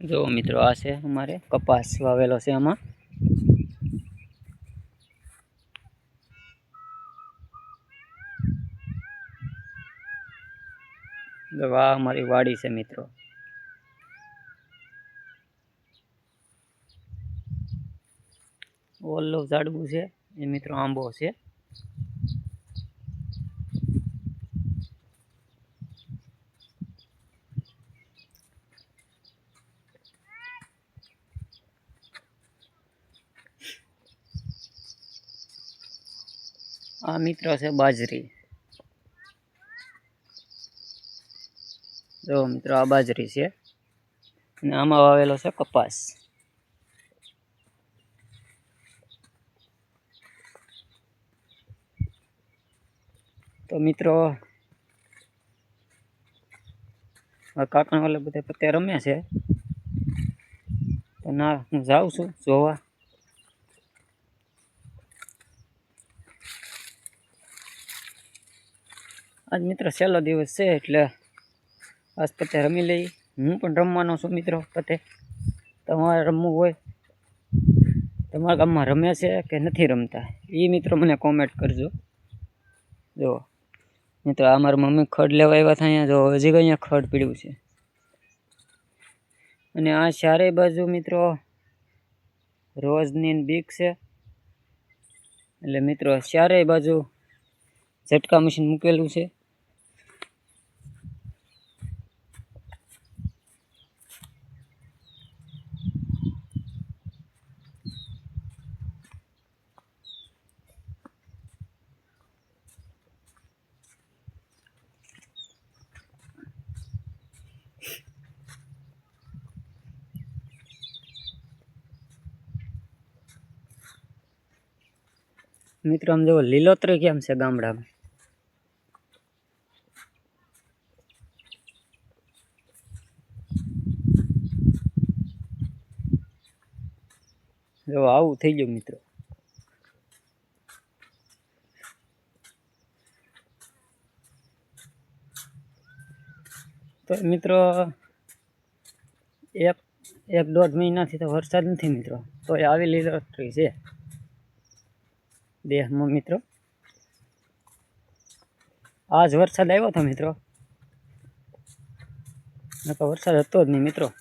જો મિત્રો, આ છે અમારે કપાસ વાવેલો છે આમાં. જો આ અમારી વાડી છે મિત્રો. ઓલું ઝાડવું છે, એ મિત્રો આંબો છે. આ મિત્રો છે બાજરી. જો મિત્રો, આ બાજરી છે. અને આમાં વાવેલો છે કપાસ. તો મિત્રો કાકણ કાકા વાળા બધા અત્યારે રમે છે. તો ના, હું જાઉં છું જોવા. આજ મિત્રો છેલ્લો દિવસ છે એટલે આજ પતે રમી લઈ હું પણ રમવાનો છું મિત્રો પતે. તમારે રમવું હોય, તમારા ગામમાં રમે છે કે નથી રમતા? એ મિત્રો મને કોમેન્ટ કરજો. જો, મિત્રો, આ મારા મમ્મી ખડ લેવા આવ્યા હતા અહીંયા. જો હજી અહીંયા ખડ પીડ્યું છે. અને આ ચારે બાજુ મિત્રો રોજની બીક છે. એટલે મિત્રો, ચારેય બાજુ ઝટકા મશીન મૂકેલું છે. મિત્રો આમ જુઓ લીલોતરી કેમ છે ગામડામાં? જો આવું થઈ ગયું મિત્રો. તો મિત્રો, એક એક દોઢ મહિનાથી તો વરસાદ નથી મિત્રો. તો એ આવી લીલોતરી છે. દેહમાં મિત્રો. આજ વરસાદ આવ્યો હતો મિત્રો. તો વરસાદ હતો જ નહીં મિત્રો.